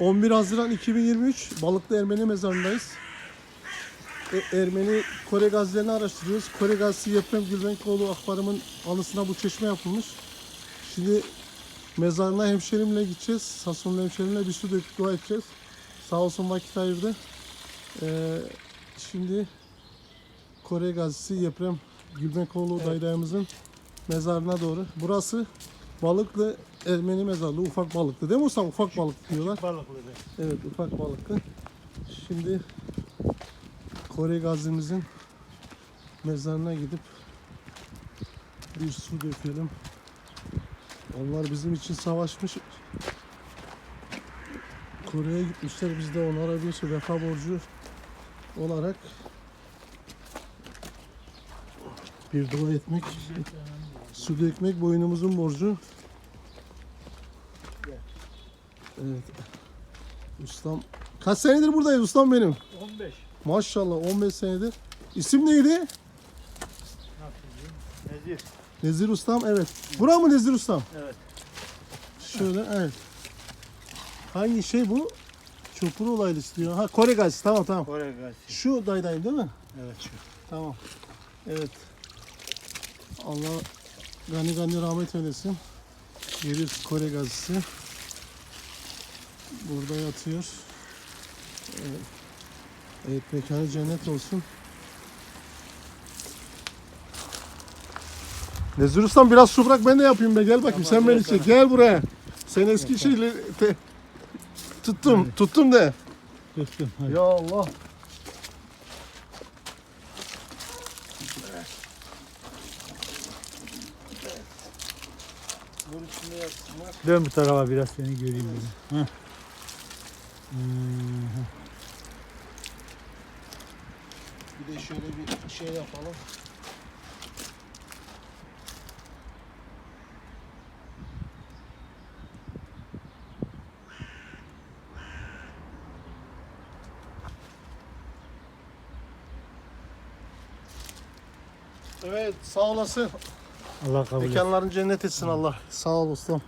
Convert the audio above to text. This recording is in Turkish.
11 Haziran 2023 Balıklı Ermeni mezarındayız. E- Ermeni Kore gazilerini araştırıyoruz. Kore gazisi Yeprem Gülbenkoğlu akbarımın anısına bu çeşme yapılmış. Şimdi mezarına hemşerimle gideceğiz. Sasonlu hemşerimle bir su döküp dua edeceğiz. Sağ olsun vakit ayırdı. Ee, şimdi Kore gazisi Yeprem Gülbenkoğlu dayılarımızın mezarına doğru. Burası Balıklı Ermeni mezarlığı. Ufak balıklı değil mi Ustam? Ufak balık diyorlar. Balıklı Evet ufak balıklı. Şimdi Kore gazimizin mezarına gidip bir su dökelim. Onlar bizim için savaşmış. Kore'ye gitmişler. Biz de onlara bir vefa borcu olarak bir dua etmek, su dökmek boynumuzun borcu. Evet. Ustam kaç senedir buradayız ustam benim? 15. Maşallah 15 senedir. İsim neydi? Nezir. Nezir ustam evet. Bura mı Nezir ustam? Evet. Şöyle evet. Hangi şey bu? Çopur olaylı istiyor. Ha Kore gazisi tamam tamam. Kore gazisi. Şu daydayım değil mi? Evet şu. Tamam. Evet. Allah gani gani rahmet eylesin. Yeriz Kore gazisi. Burada yatıyor. Evet. Evet mekanı cennet olsun. Nezir Ustam biraz su bırak ben de yapayım be gel bakayım Tamam, sen beni çek gel buraya. Sen eski şeyle te- tuttum tuttum de. Hadi. Ya Allah. Dön bu tarafa biraz seni göreyim. Heh. Hmm. Bir de şöyle bir şey yapalım. Evet sağ olasın. Allah kabul etsin. Mekanların cennet etsin Allah. Sağ ol ustam.